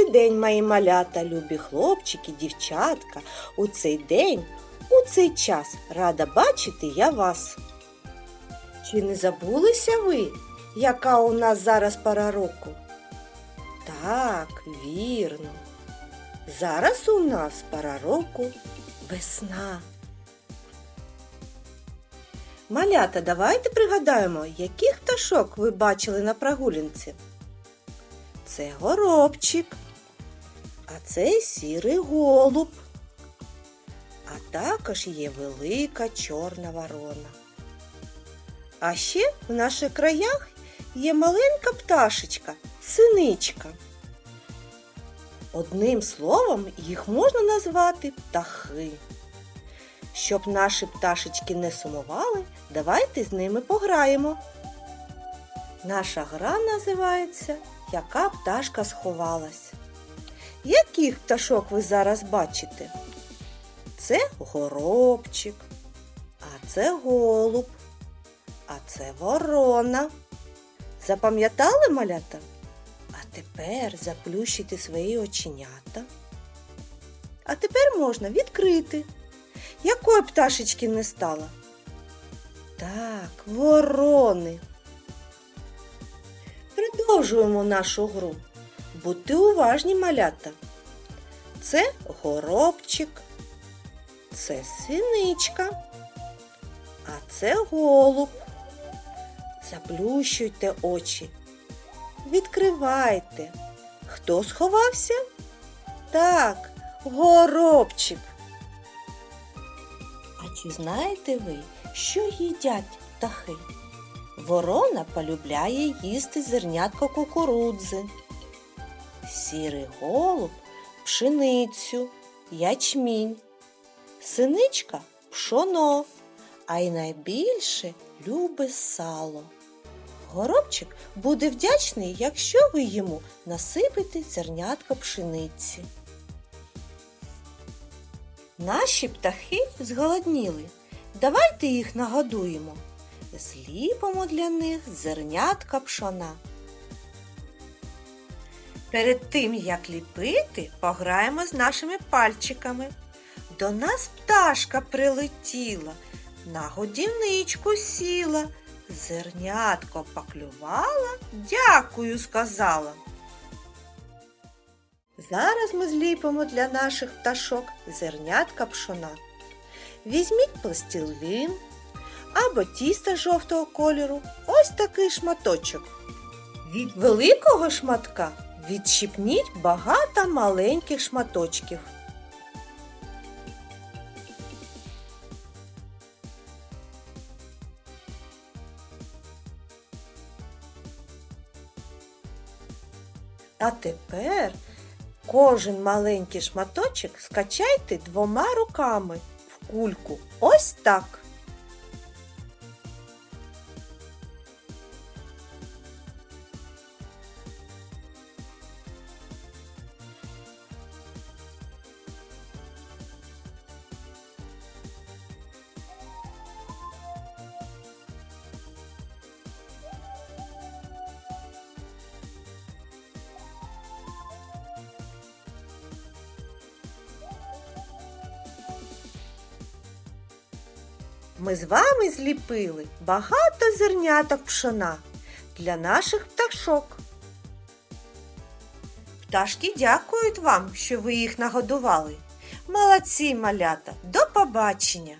Добрий день, мої малята, любі хлопчики, дівчатка. У цей день, у цей час рада бачити я вас. Чи не забулися ви, яка у нас зараз пора року? Так, вірно. Зараз у нас пора року весна. Малята, давайте пригадаємо, яких пташок ви бачили на прогулянці. Це горобчик, а це сірий голуб. А також є велика чорна ворона. А ще в наших краях є маленька пташечка, синичка. Одним словом їх можна назвати птахи. Щоб наші пташечки не сумували, давайте з ними пограємо. Наша гра називається Яка пташка сховалась. Яких пташок ви зараз бачите? Це горобчик, а це голуб, а це ворона. Запам'ятали малята? А тепер заплющити свої оченята. А тепер можна відкрити. Якої пташечки не стало? Так, ворони. Продовжуємо нашу гру. Будьте уважні, малята. Це горобчик, це синичка, а це голуб. Заплющуйте очі. Відкривайте. Хто сховався? Так, горобчик. А чи знаєте ви, що їдять птахи? Ворона полюбляє їсти зернятко кукурудзи. Сірий голуб пшеницю, ячмінь, синичка пшоно, а й найбільше любить сало. Горобчик буде вдячний, якщо ви йому насипите зернятко пшениці. Наші птахи зголодніли. Давайте їх нагодуємо. Зліпимо для них зернятка пшона. Перед тим, як ліпити, пограємо з нашими пальчиками. До нас пташка прилетіла, на годівничку сіла, зернятко поклювала, дякую сказала. Зараз ми зліпимо для наших пташок зернятка пшона. Візьміть пластилин або тісто жовтого кольору, ось такий шматочок. Від великого шматка відщипніть багато маленьких шматочків. А тепер кожен маленький шматочок скачайте двома руками в кульку. Ось так. Ми з вами зліпили багато зерняток пшона для наших пташок. Пташки дякують вам, що ви їх нагодували. Молодці, малята, до побачення!